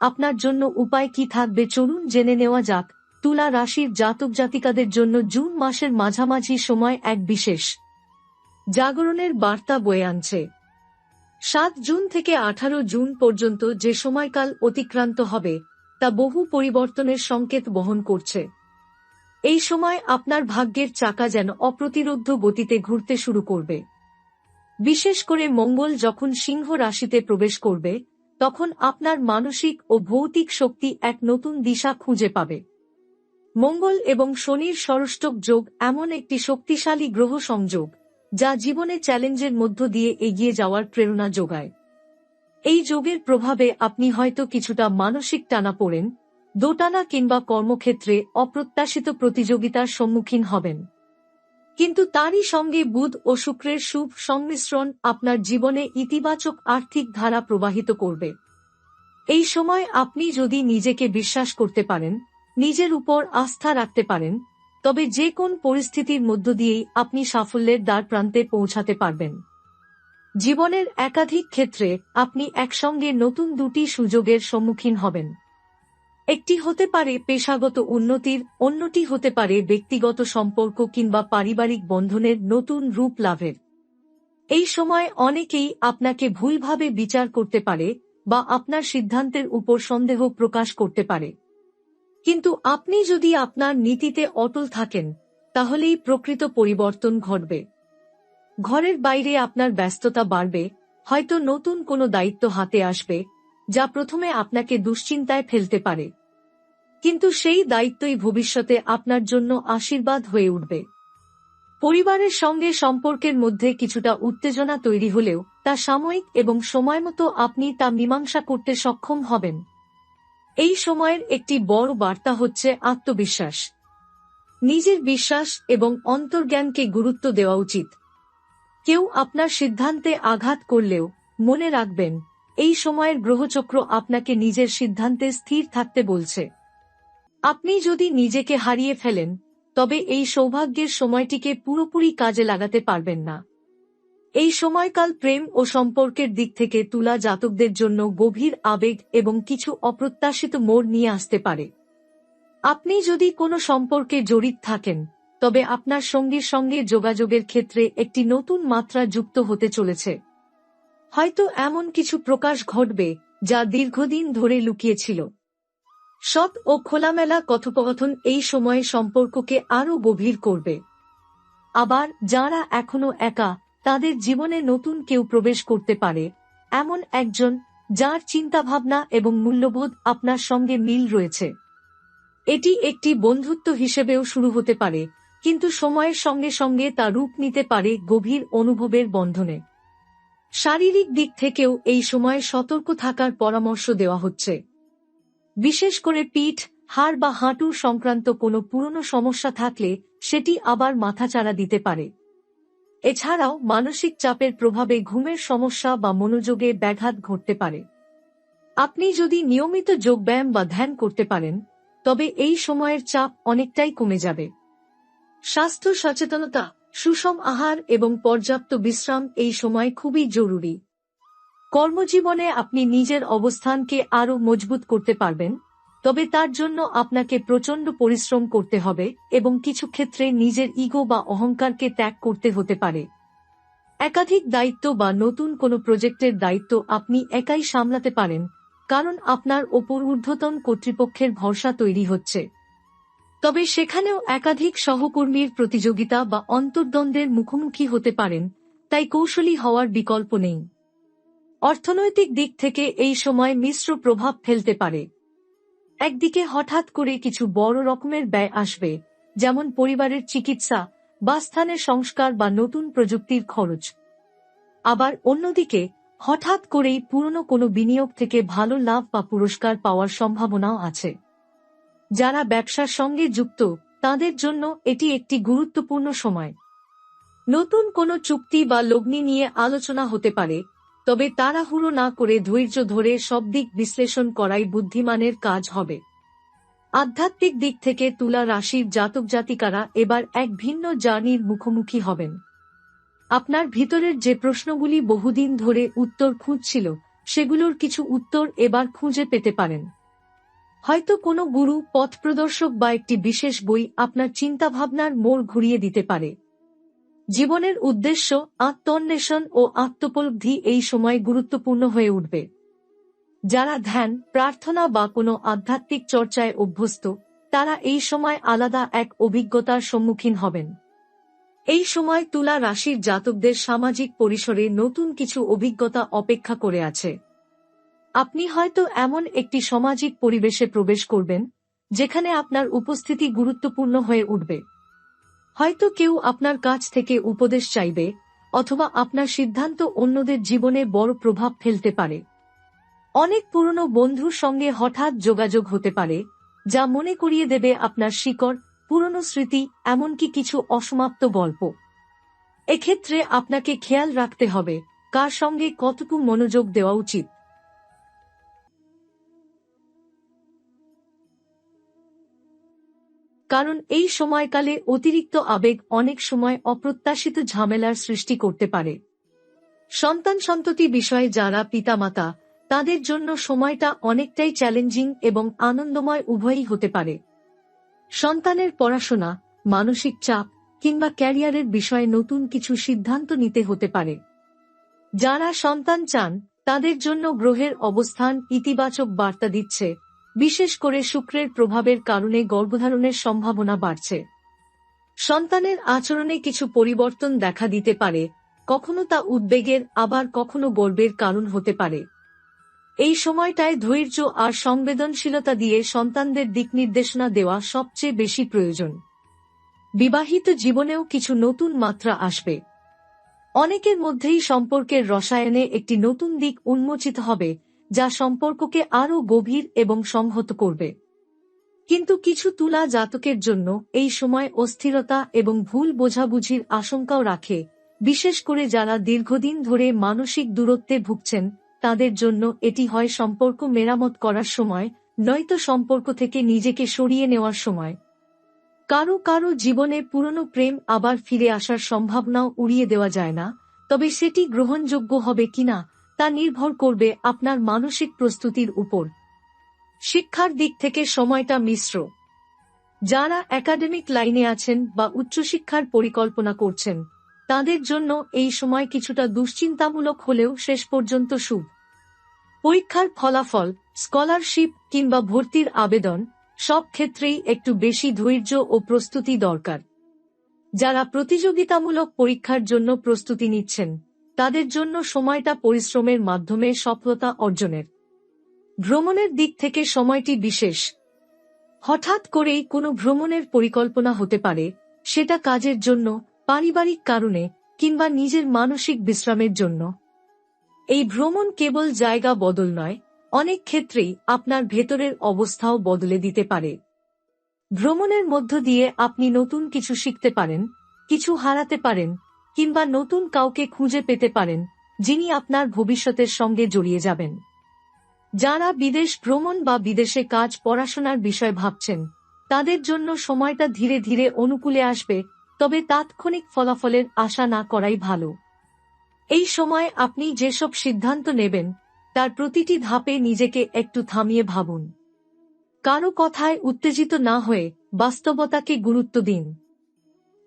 আপনার জন্য উপায় কি থাকবে চলুন জেনে নেওয়া যাক। তুলা রাশির জাতক জাতিকাদের জন্য জুন মাসের মাঝামাঝি সময় এক বিশেষ। জাগরণের বার্তা বয়ে আনছে। সাত জুন থেকে আঠারো জুন পর্যন্ত যে সময়কাল অতিক্রান্ত হবে, তা বহু পরিবর্তনের সংকেত বহন করছে। এই সময় আপনার ভাগ্যের চাকা যেন অপ্রতিরোধ্য গতিতে ঘুরতে শুরু করবে। বিশেষ করে মঙ্গল যখন সিংহ রাশিতে প্রবেশ করবে তখন আপনার মানসিক ও ভৌতিক শক্তি এক নতুন দিশা খুঁজে পাবে। মঙ্গল এবং শনির সরষ্টক যোগ এমন একটি শক্তিশালী গ্রহ সংযোগ, যা জীবনে চ্যালেঞ্জের মধ্য দিয়ে এগিয়ে যাওয়ার প্রেরণা যোগায়। এই যোগের প্রভাবে আপনি হয়তো কিছুটা মানসিক টানা পড়েন, দোটানা কিংবা কর্মক্ষেত্রে অপ্রত্যাশিত প্রতিযোগিতার সম্মুখীন হবেন। কিন্তু তারই সঙ্গে বুধ ও শুক্রের শুভ সংমিশ্রণ আপনার জীবনে ইতিবাচক আর্থিক ধারা প্রবাহিত করবে। এই সময় আপনি যদি নিজেকে বিশ্বাস করতে পারেন, নিজের উপর আস্থা রাখতে পারেন, তবে যে কোন পরিস্থিতির মধ্য দিয়েই আপনি সাফল্যের দ্বার প্রান্তে পৌঁছাতে পারবেন। জীবনের একাধিক ক্ষেত্রে আপনি একসঙ্গে নতুন দুটি সুযোগের সম্মুখীন হবেন। একটি হতে পারে পেশাগত উন্নতির, অন্যটি হতে পারে ব্যক্তিগত সম্পর্ক কিংবা পারিবারিক বন্ধনের নতুন রূপ লাভের। এই সময় অনেকেই আপনাকে ভুলভাবে বিচার করতে পারে বা আপনার সিদ্ধান্তের উপর সন্দেহ প্রকাশ করতে পারে। কিন্তু আপনি যদি আপনার নীতিতে অটল থাকেন, তাহলেই প্রকৃত পরিবর্তন ঘটবে। ঘরের বাইরে আপনার ব্যস্ততা বাড়বে, হয়তো নতুন কোনো দায়িত্ব হাতে আসবে, যা প্রথমে আপনাকে দুশ্চিন্তায় ফেলতে পারে। কিন্তু সেই দায়িত্বই ভবিষ্যতে আপনার জন্য আশীর্বাদ হয়ে উঠবে। পরিবারের সঙ্গে সম্পর্কের মধ্যে কিছুটা উত্তেজনা তৈরি হলেও তা সাময়িক এবং সময়মতো আপনি তা মীমাংসা করতে সক্ষম হবেন। এই সময়ের একটি বড় বার্তা হচ্ছে আত্মবিশ্বাস। নিজের বিশ্বাস এবং অন্তর্জ্ঞানকে গুরুত্ব দেওয়া উচিত। কেউ আপনার সিদ্ধান্তে আঘাত করলেও মনে রাখবেন, এই সময়ের গ্রহচক্র আপনাকে নিজের সিদ্ধান্তে স্থির থাকতে বলছে। আপনি যদি নিজেকে হারিয়ে ফেলেন, তবে এই সৌভাগ্যের সময়টিকে পুরোপুরি কাজে লাগাতে পারবেন না। এই সময়কাল প্রেম ও সম্পর্কের দিক থেকে তুলা জাতকদের জন্য গভীর আবেগ এবং কিছু অপ্রত্যাশিত মোড় নিয়ে আসতে পারে। আপনি যদি কোনো সম্পর্কে জড়িত থাকেন, তবে আপনার সঙ্গীর সঙ্গে যোগাযোগের ক্ষেত্রে একটি নতুন মাত্রা যুক্ত হতে চলেছে। হয়তো এমন কিছু প্রকাশ ঘটবে যা দীর্ঘদিন ধরে লুকিয়েছিল। সৎ ও খোলামেলা কথোপকথন এই সময়ে সম্পর্ককে আরও গভীর করবে। আবার যারা এখনও একা, তাদের জীবনে নতুন কেউ প্রবেশ করতে পারে। এমন একজন যার চিন্তাভাবনা এবং মূল্যবোধ আপনার সঙ্গে মিল রয়েছে। এটি একটি বন্ধুত্ব হিসেবেও শুরু হতে পারে, কিন্তু সময়ের সঙ্গে সঙ্গে তা রূপ নিতে পারে গভীর অনুভবের বন্ধনে। শারীরিক দিক থেকেও এই সময়ে সতর্ক থাকার পরামর্শ দেওয়া হচ্ছে। বিশেষ করে পিঠ, হাড় বা হাঁটু সংক্রান্ত কোনো পুরনো সমস্যা থাকলে সেটি আবার মাথাচাড়া দিতে পারে। এছাড়াও মানসিক চাপের প্রভাবে ঘুমের সমস্যা বা মনোযোগে ব্যাঘাত ঘটতে পারে। আপনি যদি নিয়মিত যোগব্যায়াম বা ধ্যান করতে পারেন, তবে এই সময়ের চাপ অনেকটাই কমে যাবে। স্বাস্থ্য সচেতনতা, সুষম আহার এবং পর্যাপ্ত বিশ্রাম এই সময় খুবই জরুরি। কর্মজীবনে আপনি নিজের অবস্থানকে আরও মজবুত করতে পারবেন, তবে তার জন্য আপনাকে প্রচণ্ড পরিশ্রম করতে হবে এবং কিছু ক্ষেত্রে নিজের ইগো বা অহংকারকে ত্যাগ করতে হতে পারে। একাধিক দায়িত্ব বা নতুন কোনো প্রজেক্টের দায়িত্ব আপনি একাই সামলাতে পারেন, কারণ আপনার ওপর ঊর্ধ্বতন কর্তৃপক্ষের ভরসা তৈরি হচ্ছে। তবে সেখানেও একাধিক সহকর্মীর প্রতিযোগিতা বা অন্তর্দ্বন্দ্বের মুখোমুখি হতে পারেন, তাই কৌশলী হওয়ার বিকল্প নেই। অর্থনৈতিক দিক থেকে এই সময় মিশ্র প্রভাব ফেলতে পারে। একদিকে হঠাৎ করে কিছু বড় রকমের ব্যয় আসবে, যেমন পরিবারের চিকিৎসা বা স্থানের সংস্কার বা নতুন প্রযুক্তির খরচ। আবার অন্যদিকে, হঠাৎ করেই পুরনো কোনো বিনিয়োগ থেকে ভালো লাভ বা পুরস্কার পাওয়ার সম্ভাবনাও আছে। যারা ব্যবসার সঙ্গে যুক্ত, তাদের জন্য এটি একটি গুরুত্বপূর্ণ সময়। নতুন কোনো চুক্তি বা লগ্নি নিয়ে আলোচনা হতে পারে তবে তাড়াহুড়ো না করে ধৈর্য ধরে সব দিক বিশ্লেষণ করাই বুদ্ধিমানের কাজ হবে। আধ্যাত্মিক দিক থেকে তুলা রাশির জাতক জাতিকারা এবার এক ভিন্ন জার্নির মুখোমুখি হবেন। আপনার ভিতরের যে প্রশ্নগুলি বহুদিন ধরে উত্তর খুঁজছিল, সেগুলোর কিছু উত্তর এবার খুঁজে পেতে পারেন। হয়তো কোনো গুরু, পথ প্রদর্শক বা একটি বিশেষ বই আপনার চিন্তাভাবনার মোড় ঘুরিয়ে দিতে পারে। জীবনের উদ্দেশ্য আত্মন্বেষণ ও আত্মোপলব্ধি এই সময় গুরুত্বপূর্ণ হয়ে উঠবে। যারা ধ্যান, প্রার্থনা বা কোনো আধ্যাত্মিক চর্চায় অভ্যস্ত, তারা এই সময় আলাদা এক অভিজ্ঞতার সম্মুখীন হবেন। এই সময় তুলা রাশির জাতকদের সামাজিক পরিসরে নতুন কিছু অভিজ্ঞতা অপেক্ষা করে আছে। আপনি হয়তো এমন একটি সামাজিক পরিবেশে প্রবেশ করবেন, যেখানে আপনার উপস্থিতি গুরুত্বপূর্ণ হয়ে উঠবে। হয়তো কেউ আপনার কাছ থেকে উপদেশ চাইবে, অথবা আপনার সিদ্ধান্ত অন্যদের জীবনে বড় প্রভাব ফেলতে পারে। অনেক পুরনো বন্ধুর সঙ্গে হঠাৎ যোগাযোগ হতে পারে, যা মনে করিয়ে দেবে আপনার শিকড়, পুরনো স্মৃতি, এমনকি কিছু অসমাপ্ত গল্প। এক্ষেত্রে আপনাকে খেয়াল রাখতে হবে, কার সঙ্গে কতটুকু মনোযোগ দেওয়া উচিত। কারণ এই সময়কালে অতিরিক্ত আবেগ অনেক সময় অপ্রত্যাশিত ঝামেলার সৃষ্টি করতে পারে। সন্তান সন্ততি বিষয়ে যারা পিতামাতা, তাদের জন্য সময়টা অনেকটাই চ্যালেঞ্জিং এবং আনন্দময় উভয়ই হতে পারে। সন্তানের পড়াশোনা, মানসিক চাপ কিংবা ক্যারিয়ারের বিষয়ে নতুন কিছু সিদ্ধান্ত নিতে হতে পারে। যারা সন্তান চান, তাদের জন্য গ্রহের অবস্থান ইতিবাচক বার্তা দিচ্ছে। বিশেষ করে শুক্রের প্রভাবের কারণে গর্ভধারণের সম্ভাবনা বাড়ছে। সন্তানের আচরণে কিছু পরিবর্তন দেখা দিতে পারে, কখনো তা উদ্বেগের, আবার কখনো গর্বের কারণ হতে পারে। এই সময়টায় ধৈর্য আর সংবেদনশীলতা দিয়ে সন্তানদের দিক নির্দেশনা দেওয়া সবচেয়ে বেশি প্রয়োজন। বিবাহিত জীবনেও কিছু নতুন মাত্রা আসবে। অনেকের মধ্যেই সম্পর্কের রসায়নে একটি নতুন দিক উন্মোচিত হবে যা সম্পর্ককে আরও গভীর এবং সংহত করবে। কিন্তু কিছু তুলা জাতকের জন্য এই সময় অস্থিরতা এবং ভুল বোঝাবুঝির আশঙ্কাও রাখে, বিশেষ করে যারা দীর্ঘদিন ধরে মানসিক দূরত্বে ভুগছেন, তাদের জন্য এটি হয় সম্পর্ক মেরামত করার সময়, নয়তো সম্পর্ক থেকে নিজেকে সরিয়ে নেওয়ার সময়। কারও কারও জীবনে পুরনো প্রেম আবার ফিরে আসার সম্ভাবনাও উড়িয়ে দেওয়া যায় না, তবে সেটি গ্রহণযোগ্য হবে কিনা তা নির্ভর করবে আপনার মানসিক প্রস্তুতির উপর। শিক্ষার দিক থেকে সময়টা মিশ্র। যারা একাডেমিক লাইনে আছেন বা উচ্চশিক্ষার পরিকল্পনা করছেন, তাদের জন্য এই সময় কিছুটা দুশ্চিন্তামূলক হলেও শেষ পর্যন্ত শুভ। পরীক্ষার ফলাফল, স্কলারশিপ কিংবা ভর্তির আবেদন, সব ক্ষেত্রেই একটু বেশি ধৈর্য ও প্রস্তুতি দরকার। যারা প্রতিযোগিতামূলক পরীক্ষার জন্য প্রস্তুতি নিচ্ছেন তাদের জন্য সময়টা পরিশ্রমের মাধ্যমে সফলতা অর্জনের। ভ্রমণের দিক থেকে সময়টি বিশেষ। হঠাৎ করেই কোনো ভ্রমণের পরিকল্পনা হতে পারে, সেটা কাজের জন্য, পারিবারিক কারণে, কিংবা নিজের মানসিক বিশ্রামের জন্য। এই ভ্রমণ কেবল জায়গা বদল নয়, অনেক ক্ষেত্রেই আপনার ভেতরের অবস্থাও বদলে দিতে পারে। ভ্রমণের মধ্য দিয়ে আপনি নতুন কিছু শিখতে পারেন, কিছু হারাতে পারেন কিংবা নতুন কাউকে খুঁজে পেতে পারেন, যিনি আপনার ভবিষ্যতের সঙ্গে জড়িয়ে যাবেন। যারা বিদেশ ভ্রমণ বা বিদেশে কাজ পড়াশোনার বিষয় ভাবছেন, তাদের জন্য সময়টা ধীরে ধীরে অনুকূলে আসবে, তবে তাৎক্ষণিক ফলাফলের আশা না করাই ভালো। এই সময় আপনি যেসব সিদ্ধান্ত নেবেন, তার প্রতিটি ধাপে নিজেকে একটু থামিয়ে ভাবুন। কারও কথায় উত্তেজিত না হয়ে বাস্তবতাকে গুরুত্ব দিন।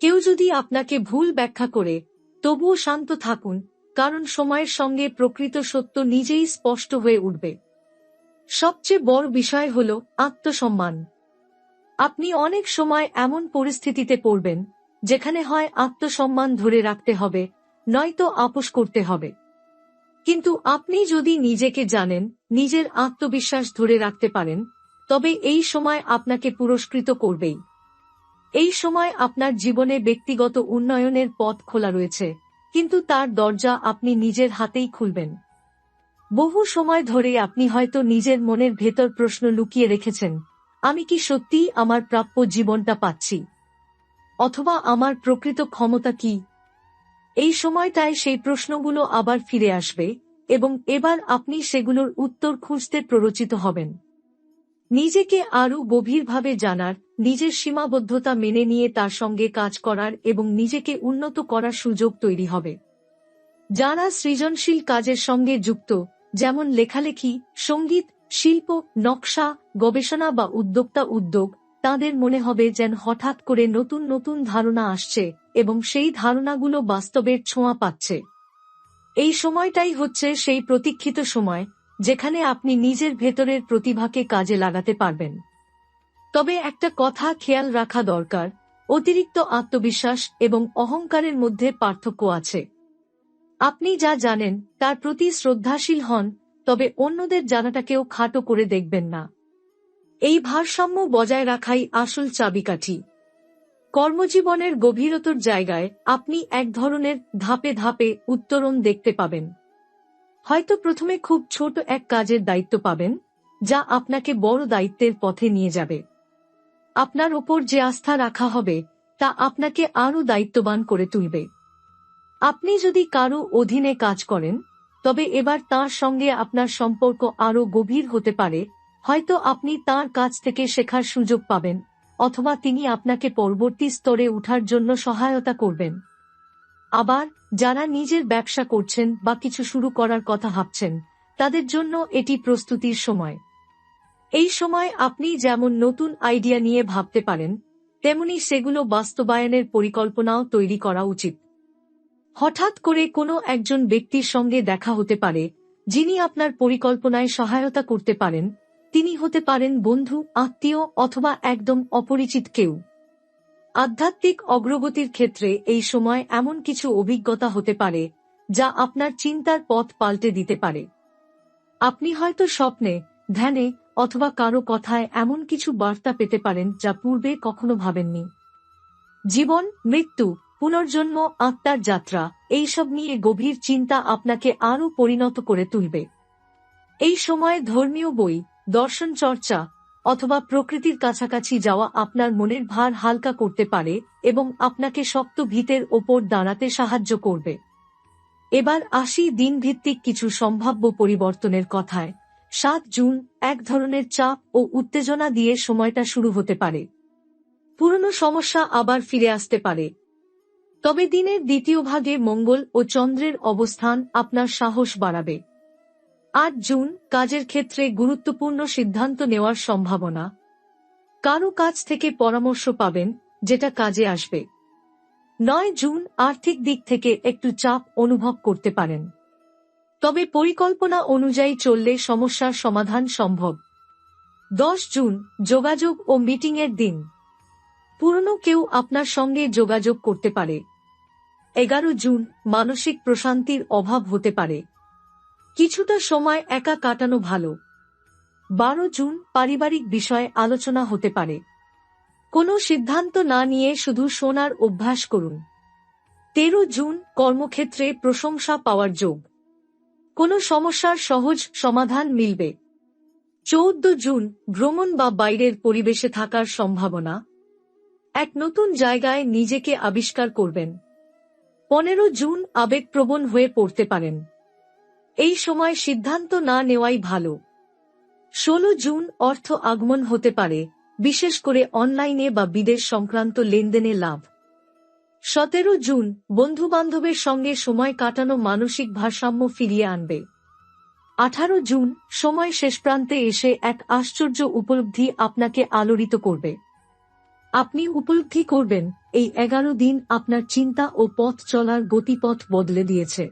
কেউ যদি আপনাকে ভুল ব্যাখ্যা করে, তবুও শান্ত থাকুন, কারণ সময়ের সঙ্গে প্রকৃত সত্য নিজেই স্পষ্ট হয়ে উঠবে। সবচেয়ে বড় বিষয় হল আত্মসম্মান। আপনি অনেক সময় এমন পরিস্থিতিতে পড়বেন, যেখানে হয় আত্মসম্মান ধরে রাখতে হবে, নয়তো আপোষ করতে হবে। কিন্তু আপনি যদি নিজেকে জানেন, নিজের আত্মবিশ্বাস ধরে রাখতে পারেন, তবে এই সময় আপনাকে পুরস্কৃত করবেই। এই সময় আপনার জীবনে ব্যক্তিগত উন্নয়নের পথ খোলা রয়েছে, কিন্তু তার দরজা আপনি নিজের হাতেই খুলবেন। বহু সময় ধরে আপনি হয়তো নিজের মনের ভেতর প্রশ্ন লুকিয়ে রেখেছেন, আমি কি সত্যিই আমার প্রাপ্য জীবনটা পাচ্ছি? অথবা আমার প্রকৃত ক্ষমতা কি? এই সময়টায় সেই প্রশ্নগুলো আবার ফিরে আসবে এবং এবার আপনি সেগুলোর উত্তর খুঁজতে প্ররোচিত হবেন। নিজেকে আরও গভীরভাবে জানার নিজের সীমাবদ্ধতা মেনে নিয়ে তার সঙ্গে কাজ করার এবং নিজেকে উন্নত করার সুযোগ তৈরি হবে। যারা সৃজনশীল কাজের সঙ্গে যুক্ত, যেমন লেখালেখি, সংগীত, শিল্প, নকশা, গবেষণা বা উদ্যোক্তা উদ্যোগ, তাদের মনে হবে যেন হঠাৎ করে নতুন নতুন ধারণা আসছে এবং সেই ধারণাগুলো বাস্তবের ছোঁয়া পাচ্ছে। এই সময়টাই হচ্ছে সেই প্রতীক্ষিত সময়, যেখানে আপনি নিজের ভেতরের প্রতিভাকে কাজে লাগাতে পারবেন। তবে একটা কথা খেয়াল রাখা দরকার, অতিরিক্ত আত্মবিশ্বাস এবং অহংকারের মধ্যে পার্থক্য আছে। আপনি যা জানেন, তার প্রতি শ্রদ্ধাশীল হন, তবে অন্যদের জানাটাকেও খাটো করে দেখবেন না। এই ভারসাম্য বজায় রাখাই আসল চাবিকাঠি। কর্মজীবনের গভীরতর জায়গায় আপনি এক ধরনের ধাপে ধাপে উত্তরণ দেখতে পাবেন। হয়তো প্রথমে খুব ছোট এক কাজের দায়িত্ব পাবেন, যা আপনাকে বড় দায়িত্বের পথে নিয়ে যাবে। আপনার ওপর যে আস্থা রাখা হবে, তা আপনাকে আরও দায়িত্ববান করে তুলবে। আপনি যদি কারও অধীনে কাজ করেন, তবে এবার তার সঙ্গে আপনার সম্পর্ক আরও গভীর হতে পারে, হয়তো আপনি তার কাছ থেকে শেখার সুযোগ পাবেন, অথবা তিনি আপনাকে পরবর্তী স্তরে উঠার জন্য সহায়তা করবেন। আবার, যারা নিজের ব্যবসা করছেন বা কিছু শুরু করার কথা ভাবছেন, তাদের জন্য এটি প্রস্তুতির সময়। এই সময় আপনি যেমন নতুন আইডিয়া নিয়ে ভাবতে পারেন, তেমনি সেগুলো বাস্তবায়নের পরিকল্পনাও তৈরি করা উচিত। হঠাৎ করে কোনো একজন ব্যক্তির সঙ্গে দেখা হতে পারে, যিনি আপনার পরিকল্পনায় সহায়তা করতে পারেন, তিনি হতে পারেন বন্ধু, আত্মীয় অথবা একদম অপরিচিত কেউ। আধ্যাত্মিক অগ্রগতির ক্ষেত্রে এই সময় এমন কিছু অভিজ্ঞতা হতে পারে, যা আপনার চিন্তার পথ পাল্টে দিতে পারে। আপনি হয়তো স্বপ্নে, ধ্যানে অথবা কারও কথায় এমন কিছু বার্তা পেতে পারেন যা পূর্বে কখনো ভাবেননি। জীবন, মৃত্যু, পুনর্জন্ম, আত্মার যাত্রা, এইসব নিয়ে গভীর চিন্তা আপনাকে আরও পরিণত করে তুলবে। এই সময় ধর্মীয় বই, দর্শন চর্চা, অথবা প্রকৃতির কাছাকাছি যাওয়া আপনার মনের ভার হালকা করতে পারে এবং আপনাকে শক্ত ভিতের ওপর দাঁড়াতে সাহায্য করবে। এবার আসি দিনভিত্তিক কিছু সম্ভাব্য পরিবর্তনের কথায়। সাত জুন এক ধরনের চাপ ও উত্তেজনা দিয়ে সময়টা শুরু হতে পারে। পুরনো সমস্যা আবার ফিরে আসতে পারে। তবে দিনের দ্বিতীয় ভাগে মঙ্গল ও চন্দ্রের অবস্থান আপনার সাহস বাড়াবে। আট জুন কাজের ক্ষেত্রে গুরুত্বপূর্ণ সিদ্ধান্ত নেওয়ার সম্ভাবনা। কারও কাছ থেকে পরামর্শ পাবেন, যেটা কাজে আসবে। নয় জুন আর্থিক দিক থেকে একটু চাপ অনুভব করতে পারেন। তবে পরিকল্পনা অনুযায়ী চললে সমস্যার সমাধান সম্ভব। দশ জুন, যোগাযোগ ও মিটিংয়ের দিন। পুরনো কেউ আপনার সঙ্গে যোগাযোগ করতে পারে। এগারো জুন, মানসিক প্রশান্তির অভাব হতে পারে। কিছুটা সময় একা কাটানো ভালো। বারো জুন, পারিবারিক বিষয়ে আলোচনা হতে পারে। কোনো সিদ্ধান্ত না নিয়ে শুধু শোনার অভ্যাস করুন। তেরো জুন, কর্মক্ষেত্রে প্রশংসা পাওয়ার যোগ। কোনো সমস্যার সহজ সমাধান মিলবে। চৌদ্দ জুন, ভ্রমণ বা বাইরের পরিবেশে থাকার সম্ভাবনা। এক নতুন জায়গায় নিজেকে আবিষ্কার করবেন। পনেরো জুন, আবেগপ্রবণ হয়ে পড়তে পারেন। এই সময় সিদ্ধান্ত না নেওয়াই ভালো। ষোলো জুন, অর্থ আগমন হতে পারে, বিশেষ করে অনলাইনে বা বিদেশ সংক্রান্ত লেনদেনে লাভ। সতেরো জুন, বন্ধুবান্ধবের সঙ্গে সময় কাটানো মানসিক ভারসাম্য ফিরিয়ে আনবে। আঠারো জুন, সময় শেষ প্রান্তে এসে এক আশ্চর্য উপলব্ধি আপনাকে আলোড়িত করবে। আপনি উপলব্ধি করবেন, এই এগারো দিন আপনার চিন্তা ও পথ চলার গতিপথ বদলে দিয়েছে।